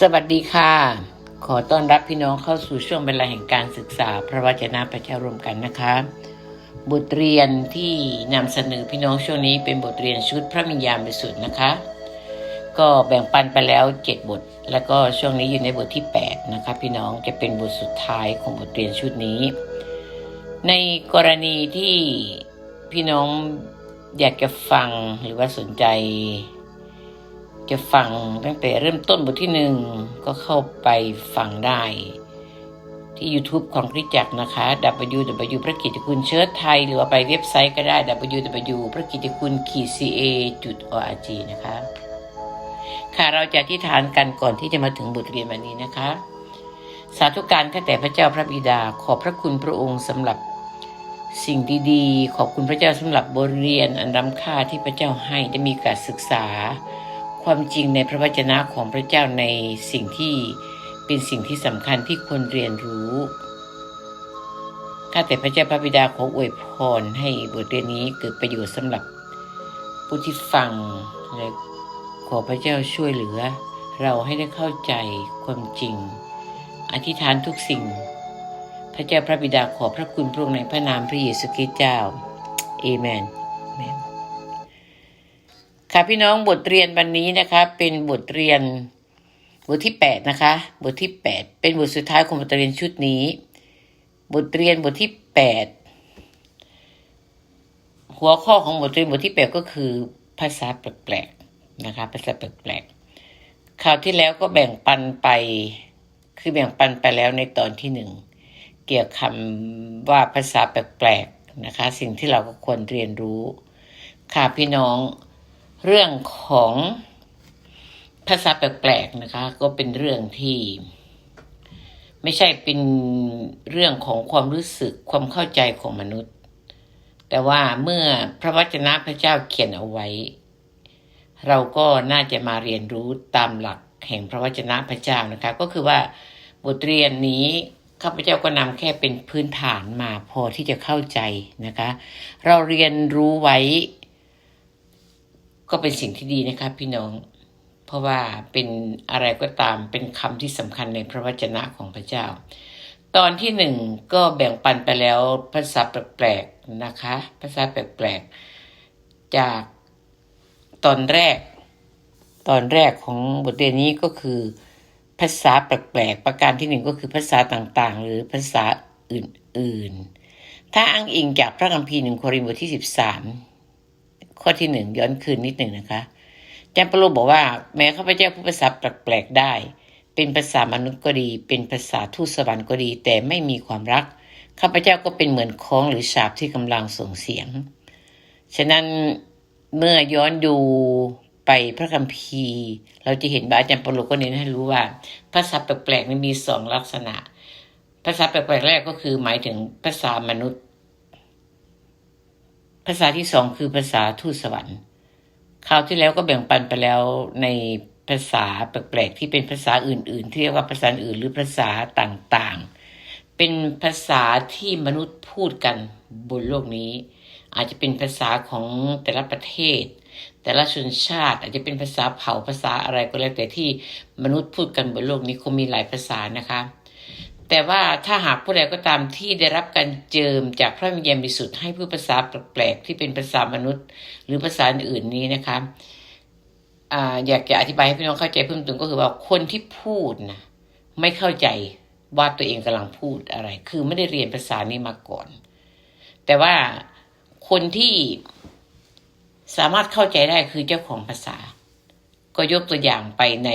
สวัสดีค่ะ ขอต้อนรับพี่น้องเข้าสู่ช่วงเวลาแห่งการศึกษา พระวจนะพระเจ้ารวมกันนะคะ บทเรียนที่นำเสนอพี่น้องช่วงนี้เป็นบทเรียนชุดพระมิญญาณบริสุทธิ์นะคะ ก็แบ่งปันไปแล้ว 7 บท แล้วก็ช่วงนี้อยู่ในบทที่ 8 นะคะ พี่น้องจะเป็นบทสุดท้ายของบทเรียนชุดนี้ ในกรณีที่พี่น้องอยากจะฟังหรือว่าสนใจ จะฟังตั้งแต่เริ่มต้นบทที่หนึ่งก็เข้าไปฟังได้ ที่ YouTube ของคริจักนะคะ www พระกิตติคุณเชิดไทย หรือว่าไปเว็บไซต์ก็ได้ www พระกิตติคุณ ca org นะคะ ค่ะเราจะอธิษฐานกันก่อนที่จะมาถึงบทเรียนวันนี้นะคะ สาธุการข้าแต่พระเจ้าพระบิดาขอบพระคุณพระองค์สำหรับสิ่งดีๆ ขอบคุณพระเจ้าสำหรับบทเรียนอันล้ำค่าที่พระเจ้าให้ได้มีการศึกษา ความจริงในพระวจนะของพระเจ้าในสิ่งที่เป็นสิ่งที่สำคัญที่ควรเรียนรู้ข้าแต่พระเจ้าพระบิดาขออวยพรให้บทเรียนนี้เกิดประโยชน์สำหรับผู้ที่ฟังและขอพระเจ้าช่วยเหลือ เราให้ได้เข้าใจความจริง อธิษฐานทุกสิ่ง พระเจ้าพระบิดาขอพระคุณพระองค์ในพระนามพระเยซูคริสต์เจ้าเอเมนเอเมน ค่ะพี่น้องบทเรียนวันนี้นะคะ เป็นบทเรียนบทที่แปดนะคะ บทที่แปดเป็นบทสุดท้ายของบทเรียนชุดนี้ บทเรียนบทที่แปดหัวข้อของบทเรียนบทที่แปดก็คือ ภาษาแปลกๆนะคะ ภาษาแปลกๆคราวที่แล้วก็แบ่งปันไป คือแบ่งปันไปแล้วในตอนที่หนึ่งเกี่ยวคำว่าภาษาแปลกๆนะคะ สิ่งที่เราก็ควรเรียนรู้ ค่ะพี่น้อง เรื่องของภาษาแปลกๆนะคะ ก็เป็นเรื่องที่ ไม่ใช่เป็นเรื่องของความรู้สึกความเข้าใจของมนุษย์ แต่ว่าเมื่อพระวจนะพระเจ้าเขียนเอาไว้ เราก็น่าจะมาเรียนรู้ตามหลักแห่งพระวจนะพระเจ้านะคะ ก็คือว่าบทเรียนนี้ข้าพเจ้าก็นำแค่เป็นพื้นฐานมาพอที่จะเข้าใจนะคะ เราเรียนรู้ไว้ ก็เป็นสิ่งที่ดีนะครับพี่น้อง เพราะว่าเป็นอะไรก็ตามเป็นคำที่สำคัญในพระวจนะของพระเจ้า ตอนที่หนึ่งก็แบ่งปันไปแล้วภาษาแปลกๆนะคะ ภาษาแปลกๆ จากตอนแรก ตอนแรกของบทเรียนนี้ก็คือ ภาษาแปลกๆประการที่หนึ่งก็คือภาษาต่างๆ หรือภาษาอื่นๆ ถ้าอ้างอิงจากพระคัมภีร์หนึ่งโครินธ์บทที่สิบสาม ข้อที่หนึ่งย้อนคืนนิดหนึ่งนะคะอาจารย์ปะโลบอกว่า แม้ข้าพเจ้าพูดภาษาแปลกๆได้ เป็นภาษามนุษย์ก็ดี เป็นภาษาทูตสวรรค์ก็ดี แต่ไม่มีความรักข้าพเจ้าก็เป็นเหมือนค้องหรือฉาบที่กำลังส่งเสียง ฉะนั้นเมื่อย้อนดูไปพระคัมภีร์ เราจะเห็นว่าอาจารย์ปะโลก็เน้นให้รู้ว่า ภาษาแปลกๆนี้มีสองลักษณะ ภาษาแปลกๆแรกก็คือหมายถึงภาษามนุษย์ ภาษาที่สองคือภาษาทูตสวรรค์คราวที่แล้วก็แบ่งปันไปแล้วในภาษาแปลกๆที่เป็นภาษาอื่นๆที่เรียกว่าภาษาอื่นหรือภาษาต่างๆ เป็นภาษาที่มนุษย์พูดกันบนโลกนี้ อาจจะเป็นภาษาของแต่ละประเทศ แต่ละชนชาติ อาจจะเป็นภาษาเผ่าภาษาอะไรก็แล้วแต่ที่มนุษย์พูดกันบนโลกนี้คงมีหลายภาษานะคะ แต่ว่าถ้าหากผู้ใดก็ตามที่ได้รับการเจิมจากพระวิญญาณบริสุทธิ์ให้พูดภาษาแปลกๆที่เป็นภาษามนุษย์ หรือภาษาอื่นนี้นะคะอ่าอยากจะอธิบายให้พี่น้องเข้าใจเพิ่มเติมก็คือว่าคนที่พูดนะไม่เข้าใจว่าตัวเองกำลังพูดอะไร คือไม่ได้เรียนภาษานี้มาก่อน แต่ว่าคนที่สามารถเข้าใจได้คือเจ้าของภาษา ก็ยกตัวอย่างไปใน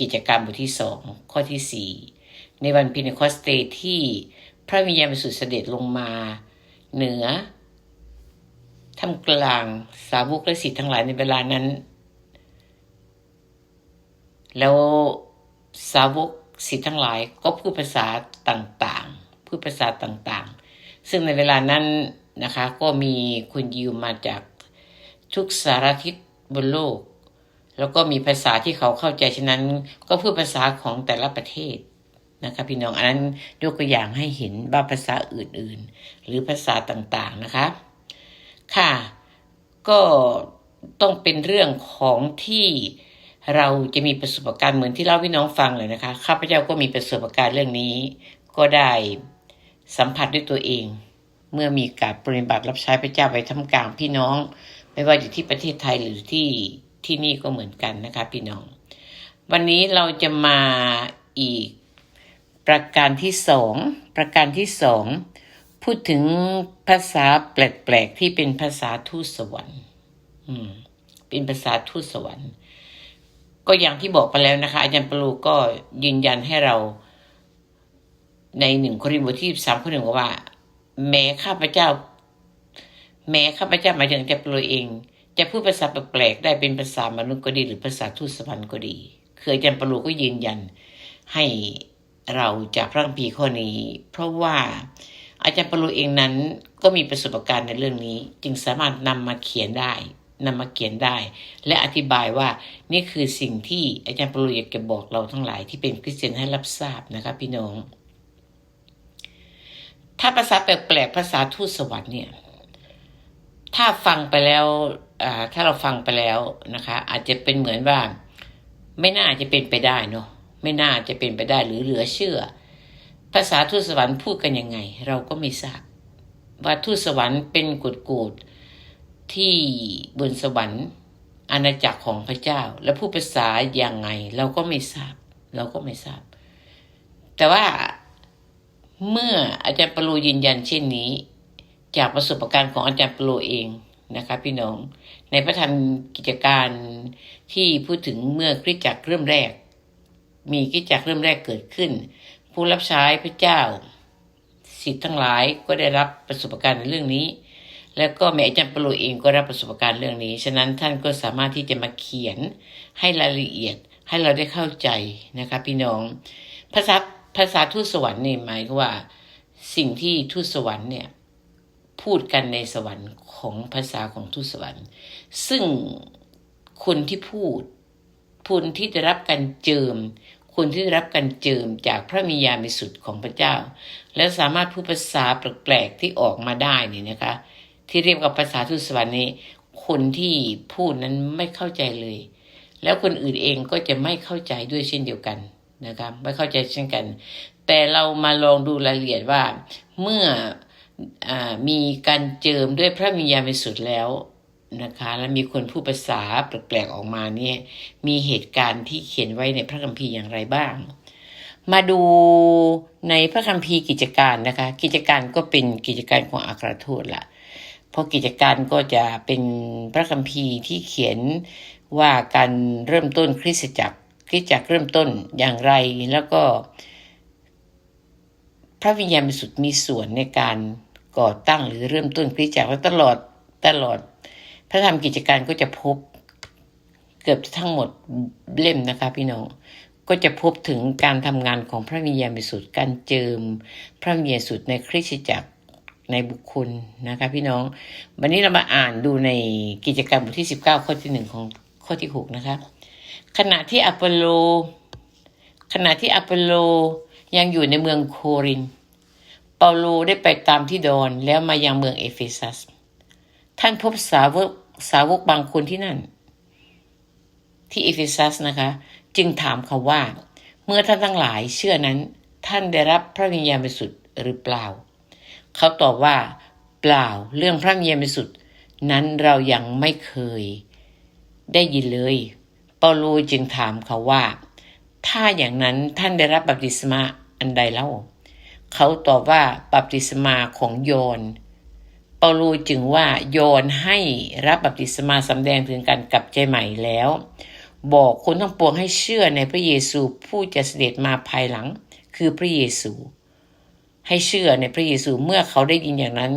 กิจกรรมบทที่สองข้อที่สี่ ในวันพินคอสเตที่พระวิญญาณบริสุทธิ์เสด็จลงมา เหนือทำกลางสาวกและสิทธิ์ทั้งหลายในเวลานั้น แล้วสาวกสิทธิ์ทั้งหลายก็พูดภาษาต่างๆ พูดภาษาต่างๆ ซึ่งในเวลานั้นนะคะ ก็มีคุณยิวมาจากทุกสารทิศบนโลก แล้วก็มีภาษาที่เขาเข้าใจฉะนั้น ก็พูดภาษาของแต่ละประเทศ นะคะพี่น้องอันนั้นยกตัวอย่างให้เห็นว่าภาษาอื่นๆ หรือภาษาต่างๆนะคะ ค่ะ ก็ต้องเป็นเรื่องของที่เราจะมีประสบการณ์เหมือนที่เล่าพี่น้องฟังเลยนะคะข้าพเจ้าก็มีประสบการณ์เรื่องนี้ ก็ได้สัมผัสด้วยตัวเอง เมื่อมีการปฏิบัติรับใช้พระเจ้าไปทำกลางพี่น้อง ไม่ว่าอยู่ที่ประเทศไทยหรือที่ที่นี่ก็เหมือนกันนะคะพี่น้อง วันนี้เราจะมาอีก ประการที่สองประการที่สองพูดถึงภาษาแปลกๆที่เป็นภาษาทูตสวรรค์อืมเป็นภาษาทูตสวรรค์ ก็อย่างที่บอกไปแล้วนะคะ อาจารย์ปรูก็ยืนยันให้เราในหนึ่งโครินธ์บทที่สามข้อหนึ่งว่า แม้ข้าพเจ้า แม้ข้าพเจ้าหมายถึงอาจารย์ปรูเอง จะพูดภาษาแปลกๆได้เป็นภาษามนุษย์ก็ดี หรือภาษาทูตสวรรค์ก็ดีคืออาจารย์ปรูก็ยืนยันให้ เราจากพระคัมภีร์ข้อนี้ เพราะว่าอาจารย์ปรูเองนั้นก็มีประสบการณ์ในเรื่องนี้ จึงสามารถนำมาเขียนได้นำมาเขียนได้ และอธิบายว่านี่คือสิ่งที่อาจารย์ปรูอยากจะบอกเราทั้งหลายที่เป็นคริสเตียนให้รับทราบนะคะพี่น้อง ถ้าภาษาแปลกๆภาษาทูตสวรรค์เนี่ย ถ้าฟังไปแล้วถ้าเราฟังไปแล้วนะคะ อาจจะเป็นเหมือนว่า ไม่น่าจะเป็นไปได้เนาะ ไม่น่าจะเป็นไปได้หรือเหลือเชื่อ ภาษาทูตสวรรค์พูดกันยังไง เราก็ไม่ทราบว่าทูตสวรรค์เป็นกุดกูดที่บนสวรรค์อาณาจักรของพระเจ้า และผู้ภาษาอย่างไง เราก็ไม่ทราบ เราก็ไม่ทราบ แต่ว่าเมื่ออาจารย์ปรูยืนยันเช่นนี้ จากประสบการณ์ของอาจารย์ปรูเองนะคะพี่น้อง ในพระธรรมกิจการที่พูดถึงเมื่อคริสตจักรเริ่มแรก มีคริสตจักเริ่มแรกเกิดขึ้น ผู้รับใช้พระเจ้า สิทธิ์ทั้งหลายก็ได้รับประสบการณ์ในเรื่องนี้ แล้วก็แม่อาจารย์ปรูเองก็รับประสบการณ์เรื่องนี้ ฉะนั้นท่านก็สามารถที่จะมาเขียนให้รายละเอียดให้เราได้เข้าใจนะคะพี่น้อง ภาษาภาษาทูตสวรรค์นี่หมายถึงว่า สิ่งที่ทูตสวรรค์เนี่ยพูดกันในสวรรค์ของภาษาของทูตสวรรค์ ซึ่งคนที่พูดคนที่ได้รับการเจิม คนที่ได้รับการเจิมจากพระมียามิสุทธิ์ของพระเจ้า และสามารถพูดภาษาแปลกๆที่ออกมาได้นี่นะคะ ที่เรียกกับภาษาทูตสวรรค์นี้คนที่พูดนั้นไม่เข้าใจเลย แล้วคนอื่นเองก็จะไม่เข้าใจด้วยเช่นเดียวกันนะครับไม่เข้าใจเช่นกัน แต่เรามาลองดูรายละเอียดว่าเมื่ออมีการเจิมด้วยพระวิญญาณบริสุทธิ์แล้ว นะคะ และมีคนพูดภาษาแปลกๆออกมาเนี่ยมีเหตุการณ์ที่เขียนไว้ในพระคัมภีร์อย่างไรบ้าง มาดูในพระคัมภีร์กิจการนะคะ กิจการก็เป็นกิจการของอัครทูตละเพราะกิจการก็จะเป็นพระคัมภีร์ที่เขียนว่าการเริ่มต้นคริสตจักรคริสตจักรเริ่มต้นอย่างไรแล้วก็พระวิญญาณบริสุทธิ์มีส่วนในการก่อตั้งหรือเริ่มต้นคริสตจักรและตลอดตลอด พระธรรมกิจการก็จะพบเกือบทั้งหมดเล่มนะคะพี่น้องก็จะพบถึงการทำงานของพระวิญญาณบริสุทธิ์การเจิม พระวิญญาณบริสุทธิ์ในคริสตจักรในบุคคลนะคะพี่น้อง วันนี้เรามาอ่านดูในกิจกรรมบทที่ 19 ข้อที่หนึ่งของข้อที่หกนะคะ ขณะที่อัปโล ขณะที่อัปโลยังอยู่ในเมืองโคริน เปาโลได้ไปตามที่ดอนแล้วมายังเมืองเอเฟซัส ท่านพบสาวกสาวกบางคนที่นั่น ที่เอเฟซัสนะคะ จึงถามเขาว่า เมื่อท่านทั้งหลายเชื่อนั้นท่านได้รับพระวิญญาณบริสุทธิ์หรือเปล่า เขาตอบว่า เปล่าเรื่องพระวิญญาณบริสุทธิ์นั้นเรายังไม่เคย ได้ยินเลย เปาโลจึงถามเขาว่า ถ้าอย่างนั้นท่านได้รับบัพติศมาอันใดเล่า เขาตอบว่าบัพติศมาของโยน เปาโลจึงว่าโยนให้รับบัพติศมาสำแดงถึงการกลับใจใหม่แล้ว บอกคนทั้งปวงให้เชื่อในพระเยซูผู้จะเสด็จมาภายหลัง คือพระเยซู ให้เชื่อในพระเยซูเมื่อเขาได้ยินอย่างนั้น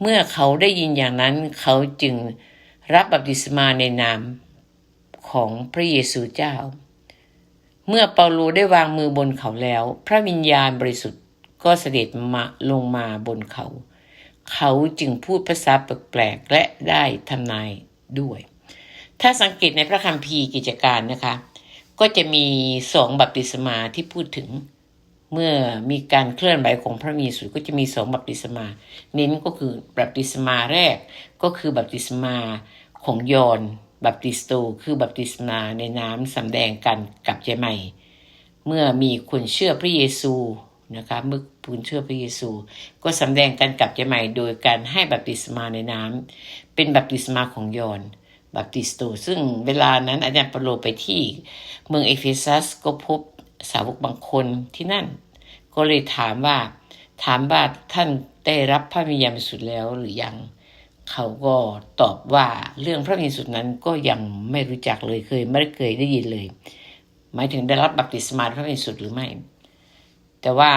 เมื่อเขาได้ยินอย่างนั้น เขาจึงรับบัพติศมาในนามของพระเยซูเจ้า เมื่อเปาโลได้วางมือบนเขาแล้ว พระวิญญาณบริสุทธิ์ก็เสด็จมาลงมาบนเขา เขาจึงพูดภาษาแปลกๆและได้ทำนายด้วย ถ้าสังเกตในพระคัมภีร์กิจการนะคะ ก็จะมีสองบัพติศมาที่พูดถึง เมื่อมีการเคลื่อนไหวของพระมีสุก็จะมีสองบัพติศมา เน้นก็คือบัพติศมาแรกก็คือบัพติศมาของยอนบัพติสโตคือบัพติศมาในน้ำสำแดงกันกับใจใหม่เมื่อมีคนเชื่อพระเยซู นะคะเมื่อคุณเชื่อพระเยซู ก็สำแดงกันกลับใจใหม่โดยการให้บัพติศมาในน้ำเป็นบัพติศมาของยอห์นบัพติสโต ซึ่งเวลานั้นอาจารย์เปโลไปที่เมืองเอเฟซัสก็พบสาวกบางคนที่นั่น ก็เลยถามว่าถามว่าท่านได้รับพระวิญญาณสุทธิ์แล้วหรือยัง เขาก็ตอบว่าเรื่องพระวิญญาณสุทธิ์นั้นก็ยังไม่รู้จักเลยเคย ไม่เคยได้ยินเลย หมายถึงได้รับบัพติศมาพระวิญญาณสุทธิ์หรือไม่ แต่ว่า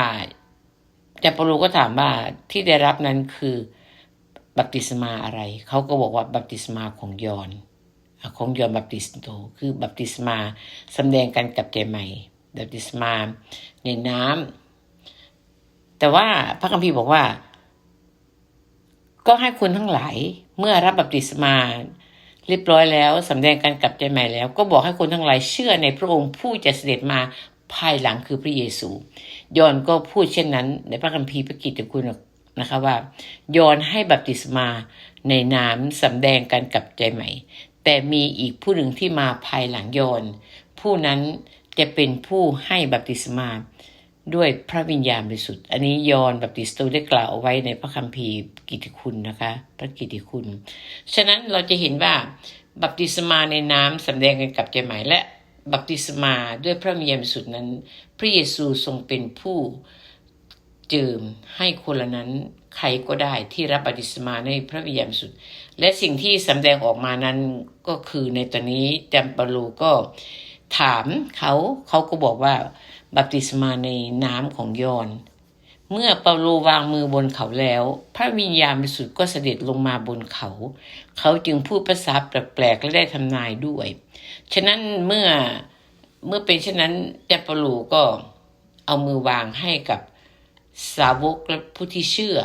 แต่เปาโลก็ถามว่าที่ได้รับนั้นคือบัพติศมาอะไร เขาก็บอกว่าบัพติศมาของยอห์นของยอห์นบัพติสโตคือบัพติศมาสำแดงกันกับใจใหม่บัพติศมาในน้ำแต่ว่าพระคัมภีร์บอกว่า ก็ให้คุณทั้งหลายเมื่อรับบัพติศมาเรียบร้อยแล้วสำแดงกันกับใจใหม่แล้ว ก็บอกให้คนทั้งหลายเชื่อในพระองค์ผู้จะเสด็จมาภายหลังคือพระเยซู ยอนก็พูดเช่นนั้น ในพระคัมภีร์พระกิตติคุณนะคะว่า ยอนให้บัพติศมาในน้ำสำแดงกันกับใจใหม่ แต่มีอีกผู้หนึ่งที่มาภายหลังยอนผู้นั้นจะเป็นผู้ให้บัพติศมาด้วยพระวิญญาณบริสุทธิ์ อันนี้ยอนบัพติสโตได้กล่าวเอาไว้ในพระคัมภีร์กิติคุณนะคะ พระกิติคุณ ฉะนั้นเราจะเห็นว่าบัพติศมาในน้ำสำแดงกันกับใจใหม่และ บัพติศมาด้วยพระวิญญาณบริสุทธิ์นั้น พระเยซูทรงเป็นผู้เจิมให้คนละนั้นใครก็ได้ที่รับบัพติศมาในพระวิญญาณสุทธิ์และสิ่งที่สำแดงออกมานั้นก็คือในตอนนี้จำปาลูก็ถามเขาเขาก็บอกว่าบัพติศมาในน้ำของยอน เมื่อเปาโลวางมือบนเขาแล้ว พระวิญญาณบริสุทธิ์ก็เสด็จลงมาบนเขา เขาจึงพูดภาษาแปลกๆและได้ทำนายด้วย ฉะนั้นเมื่อเมื่อเป็นเช่นนั้นแจปาโลก็เอามือวางให้กับสาวกและผู้ที่เชื่อ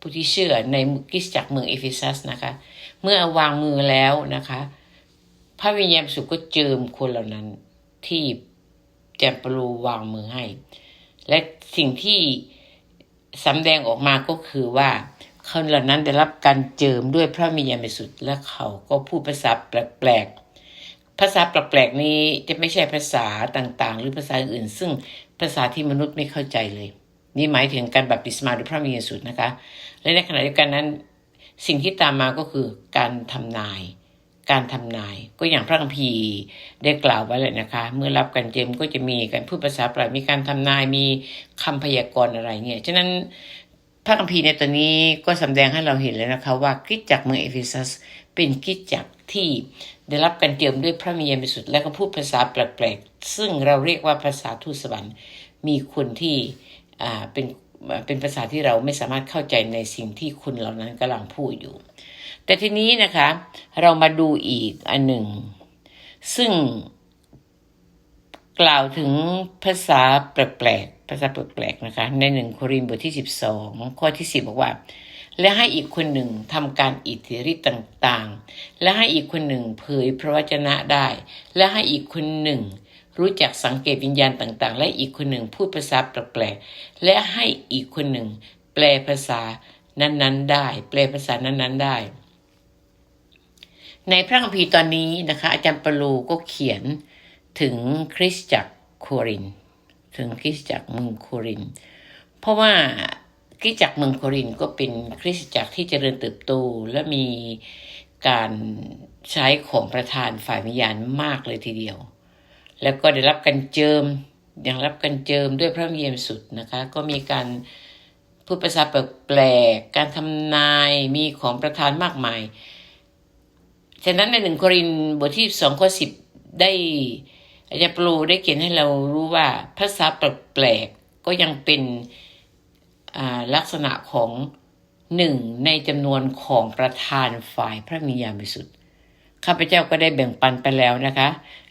ผู้ที่เชื่อในคริสจักเมืองเอเฟซัสนะคะ เมื่อวางมือแล้วนะคะ พระวิญญาณสุก็เจิมคนเหล่านั้นที่แจมปรูวางมือให้ และสิ่งที่สำแดงออกมาก็คือว่าเขาเหล่านั้นได้รับการเจิมด้วยพระวิญญาณบริสุทธิ์และเขาก็พูดภาษาแปลกๆ ภาษาแปลกๆนี้จะไม่ใช่ภาษาต่างๆ หรือภาษาอื่น ซึ่งภาษาที่มนุษย์ไม่เข้าใจเลย นี่หมายถึงการบัพติศมาด้วยพระวิญญาณบริสุทธิ์นะคะ และในขณะเดียวกันนั้น สิ่งที่ตามมาก็คือการทำนาย การทำนาย ก็อย่างพระคัมภีร์ได้กล่าวไว้เลยนะคะ เมื่อรับการเจมก็จะมีการพูดภาษาแปลกมีการทำนายมีคำพยากรณ์อะไรเนี่ยฉะนั้น พระคัมภีร์ในตอนนี้ก็สำแดงให้เราเห็นแล้วนะคะว่าคริสตจักรเมืองเอเฟซัสเป็นคริสตจักรที่ได้รับการเจิมด้วยพระวิญญาณบริสุทธิ์และก็พูดภาษาแปลกๆ ซึ่งเราเรียกว่าภาษาทูตสวรรค์ มีคนที่เป็นเป็นภาษาที่เราไม่สามารถเข้าใจในสิ่งที่คนเหล่านั้นกำลังพูดอยู่ แต่ทีนี้นะคะเรามาดูอีกอันหนึ่ง ซึ่งกล่าวถึงภาษาแปลกๆาษาแปลกๆนะคะ ในหนึ่งโครินธ์บทที่สิบสองข้อที่สิบบอกว่า และให้อีกคนหนึ่งทำการอิทธิฤทธิ์ต่างๆ และให้อีกคนหนึ่งเผยพระวจนะได้ และให้อีกคนหนึ่ง รู้จักสังเกตวิญญาณต่างๆ และอีกคนหนึ่งพูดภาษาแปลกๆและให้อีกคนหนึ่ง แปลภาษานั้นๆ ได้ แปลภาษานั้นๆได้ในพระคัมภีร์ตอนนี้นะคะอาจารย์ปาโลก็เขียนถึงคริสตจักรโครินธ ถึงคริสตจักรเมืองโคริน เพราะว่าคริสตจักรเมืองโครินก็เป็นคริสตจักรที่เจริญเติบโตและมีการใช้ของประธานฝ่ายวิญญาณมากเลยทีเดียว แล้วก็ได้รับการเจิมยังรับการเจิมด้วยพระวิญญาณบริสุทธ์นะคะ ก็มีการพูดภาษาแปลกๆการทำนายมีของประธานมากมาย ฉะนั้นในหนึ่งโครินบทที่สองข้อสิบได้ อาจารย์ปลูได้เขียนให้เรารู้ว่าภาษาแปลกๆก็ยังเป็นลักษณะของหนึ่งในจำนวนของประธานฝ่ายพระวิญญาณบริสุทธิ์ข้าพเจ้าก็ได้แบ่งปันไปแล้วนะคะ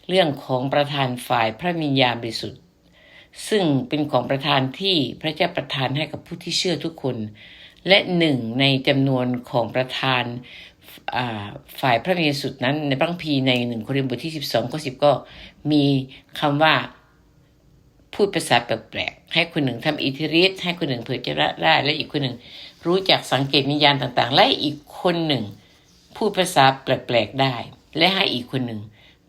เรื่องของประธานฝ่ายพระวิญญาณบริสุทธิ์ซึ่งเป็นของประธานที่พระเจ้าประทานให้กับผู้ที่เชื่อทุกคน และหนึ่งในจำนวนของประธาน ฝ่ายพระวิญญาณสุดนั้นในพระคัมภีร์ในหนึ่งโครินธ์บทที่สิบสองข้อสิบก็มีคำว่าพูดภาษาแปลกๆให้คนหนึ่งทำอิทธิฤทธิ์ให้คนหนึ่งเผยเจระได้ และอีกคนหนึ่งรู้จักสังเกตวิญญาณต่างๆ และอีกคนหนึ่งพูดภาษาแปลกๆได้ และให้อีกคนหนึ่ง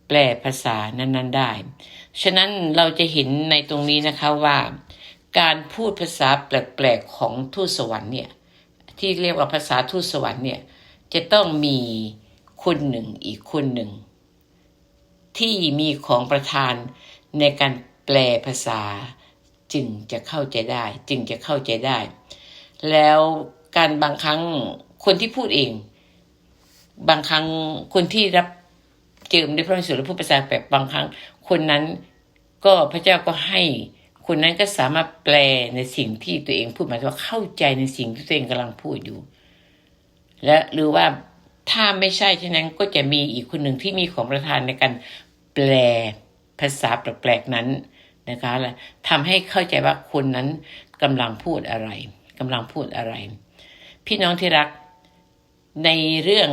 แปลภาษานั้นๆได้ ฉะนั้นเราจะเห็นในตรงนี้นะคะว่า การพูดภาษาแปลกๆของทูตสวรรค์เนี่ยที่เรียกว่าภาษาทูตสวรรค์เนี่ย จะต้องมีคนหนึ่งอีกคนหนึ่ง ที่มีของประทานในการแปลภาษาจึงจะเข้าใจได้ จึงจะเข้าใจได้ แล้วการบางครั้งคนที่พูดเอง บางครั้งคนที่รับเจิมด้วยพระสุทธิ์และผู้ภาษาแปลบางครั้ง คนนั้นก็พระเจ้าก็ให้ คนนั้นก็สามารถแปลในสิ่งที่ตัวเองพูดหมายว่าเข้าใจในสิ่งที่ตัวเองกำลังพูดอยู่ และหรือว่าถ้าไม่ใช่ฉะนั้นก็จะมีอีกคนหนึ่งที่มีของประทานในการแปลภาษาแปลกๆนั้นนะคะและทำให้เข้าใจว่าคนนั้นกำลังพูดอะไรกำลังพูดอะไร พี่น้องที่รักในเรื่อง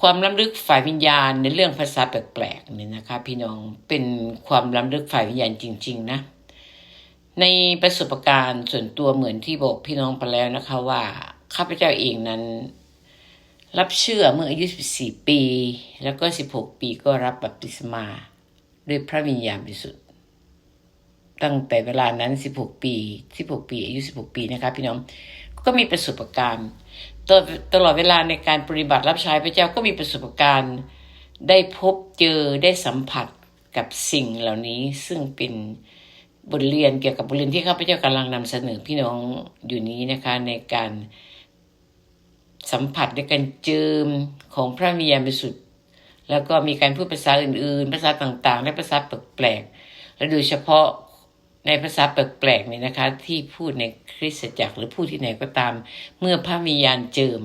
ความล้ำลึกฝ่ายวิญญาณในเรื่องภาษาแปลกๆเนี่ยนะคะ พี่น้องเป็นความล้ำลึกฝ่ายวิญญาณจริง ๆ นะ ในประสบการณ์ส่วนตัวเหมือนที่บอกพี่น้องไปแล้วนะคะว่า ข้าพเจ้าเองนั้น รับเชื่อเมื่ออายุ 14 ปี แล้วก็ 16 ปีก็รับบัพติศมา ด้วยพระวิญญาณบริสุทธิ์ตั้งแต่เวลานั้น 16 ปี 16 ปี อายุ 16 ปีนะคะพี่น้อง ก็มีประสบการณ์ตลอดตลอดเวลาในการปฏิบัติรับใช้พระเจ้าก็มีประสบการณ์ ได้พบเจอได้สัมผัสกับสิ่งเหล่านี้ซึ่งเป็นบทเรียนเกี่ยวกับบทเรียนที่ข้าพเจ้ากำลังนำเสนอพี่น้องอยู่นี้นะคะในการ สัมผัสในการเจิมของพระวิญญาณบริสุทธิ์แล้วก็มีการพูดภาษาอื่นๆ ภาษาต่างๆ และภาษาแปลกๆ และโดยเฉพาะในภาษาแปลกๆเนี่ยนะคะ ที่พูดในคริสตจักรหรือพูดที่ไหนก็ตาม เมื่อพระวิญญาณเจิม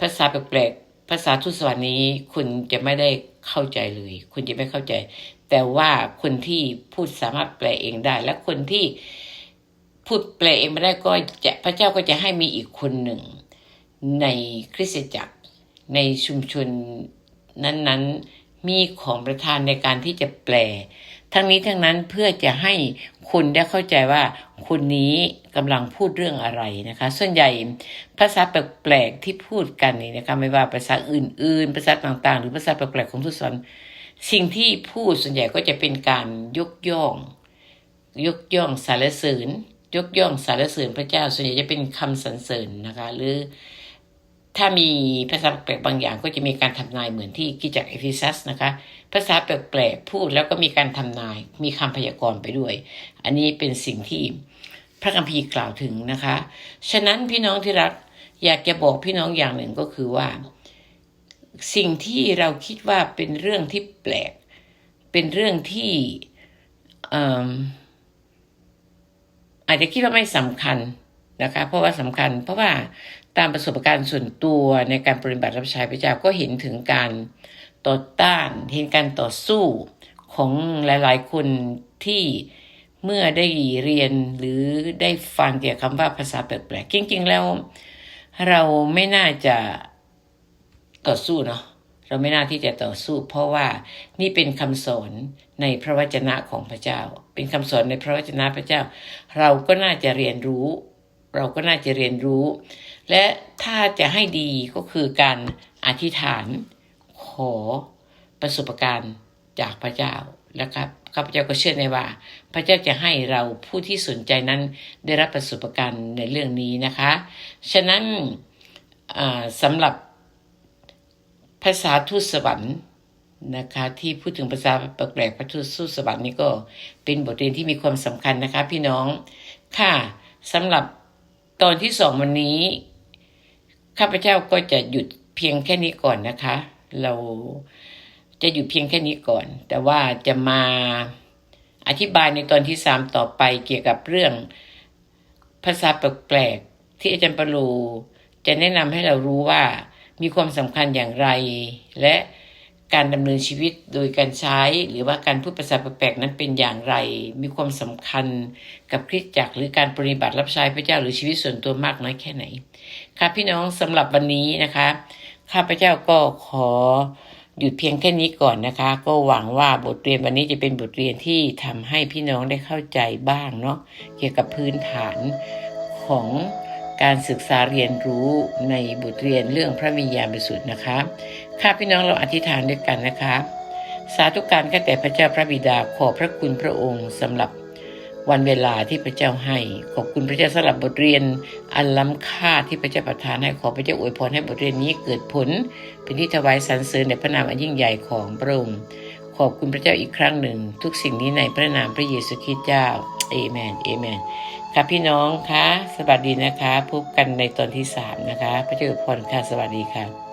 ภาษาแปลกๆภาษาทุสวรรค์นี้คุณจะไม่ได้เข้าใจเลย คุณจะไม่เข้าใจ แต่ว่าคนที่พูดสามารถแปลเองได้ และคนที่พูดแปลเองไม่ได้ก็จะพระเจ้าก็จะให้มีอีกคนหนึ่ง ในคริสตจักรในชุมชนนั้นๆมีของประทานในการที่จะแปล ทั้งนี้ทั้งนั้นเพื่อจะให้คุณได้เข้าใจว่าคนนี้กำลังพูดเรื่องอะไรนะคะ ส่วนใหญ่ภาษาแปลกๆที่พูดกันนี่นะคะไม่ว่าภาษาอื่น ๆ ภาษาต่างๆ หรือภาษาแปลกๆของทุกสอนสิ่งที่พูดส่วนใหญ่ก็จะเป็นการยกย่อง ยกย่องสรรเสริญยกย่องสรรเสริญพระเจ้า ส่วนใหญ่จะเป็นคำสรรเสริญนะคะ หรือ ถ้ามีภาษาแปลกๆบางอย่างก็จะมีการทำนายเหมือนที่กิจจากเอเฟซัสนะคะ ภาษาแปลกๆพูดแล้วก็มีการทำนาย มีคำพยากรณ์ไปด้วย อันนี้เป็นสิ่งที่พระคัมภีร์กล่าวถึงนะคะ ฉะนั้นพี่น้องที่รักอยากจะบอกพี่น้องอย่างหนึ่งก็คือว่า สิ่งที่เราคิดว่าเป็นเรื่องที่แปลก เป็นเรื่องที่อาจจะคิดว่าไม่สำคัญนะคะ เพราะว่าสำคัญ เพราะว่า ตามประสบการณ์ส่วนตัวในการปฏิบัติรับใช้พระเจ้าก็เห็นถึงการต่อต้านเห็นการต่อสู้ของหลาย ๆ คนที่เมื่อได้เรียนหรือได้ฟังเกี่ยวกับคำว่าภาษาแปลกๆจริงๆ แล้วเราไม่น่าจะต่อสู้เนาะเราไม่น่าที่จะต่อสู้ เพราะว่านี่เป็นคำสอนในพระวจนะของพระเจ้า เป็นคำสอนในพระวจนะพระเจ้า เราก็น่าจะเรียนรู้ เราก็น่าจะเรียนรู้ และถ้าจะให้ดีก็คือการอธิษฐานขอประสบการณ์จากพระเจ้านะครับข้าพเจ้าก็เชื่อในว่า พระเจ้าจะให้เราผู้ที่สนใจนั้นได้รับประสบการณ์ในเรื่องนี้นะคะ ฉะนั้นสำหรับภาษาทูตสวรรค์นะคะที่พูดถึงภาษาแปลกๆพระทูตสู่สวรรค์นี่ก็เป็นบทเรียนที่มีความสำคัญนะคะ พี่น้องค่ะสำหรับตอนที่สองวันนี้ ข้าพเจ้าก็จะหยุดเพียงแค่นี้ก่อนนะคะ เราจะหยุดเพียงแค่นี้ก่อน แต่ว่าจะมาอธิบายในตอนที่สามต่อไปเกี่ยวกับเรื่องภาษาแปลกๆที่อาจารย์ปรูจะแนะนำให้เรารู้ว่ามีความสำคัญอย่างไร และการดำเนินชีวิตโดยการใช้หรือว่าการพูดภาษาแปลกๆนั้นเป็นอย่างไร มีความสำคัญกับคริสตจักรหรือการปฏิบัติรับใช้พระเจ้าหรือชีวิตส่วนตัวมากน้อยแค่ไหน ครับพี่น้องสำหรับวันนี้นะคะ ข้าพเจ้าก็ขอหยุดเพียงแค่นี้ก่อนนะคะ ก็หวังว่าบทเรียนวันนี้จะเป็นบทเรียนที่ทำให้พี่น้องได้เข้าใจบ้างเนาะเกี่ยวกับพื้นฐานของการศึกษาเรียนรู้ในบทเรียนเรื่องพระวิญญาณบริสุทธิ์นะคะค่ะพี่น้องเราอธิษฐานด้วยกันนะคะ สาธุการข้าแต่พระเจ้าพระบิดาขอพระคุณพระองค์สำหรับ วันเวลาที่พระเจ้าให้ ขอบคุณพระเจ้าสำหรับบทเรียน อันล้ำค่าที่พระเจ้าประทานให้ขอพระเจ้าอวยพรให้บทเรียนนี้เกิดผล เป็นที่ถวายสรรเสริญในพระนามอันยิ่งใหญ่ของพระองค์ขอบคุณพระเจ้าอีกครั้งหนึ่ง ทุกสิ่งนี้ในพระนามพระเยซูคริสต์เจ้าเอเมนเอเมนค่ะพี่น้องคะสวัสดีนะคะพบกันในตอนที่สามนะคะ พระเจ้าอวยพรค่ะสวัสดีค่ะ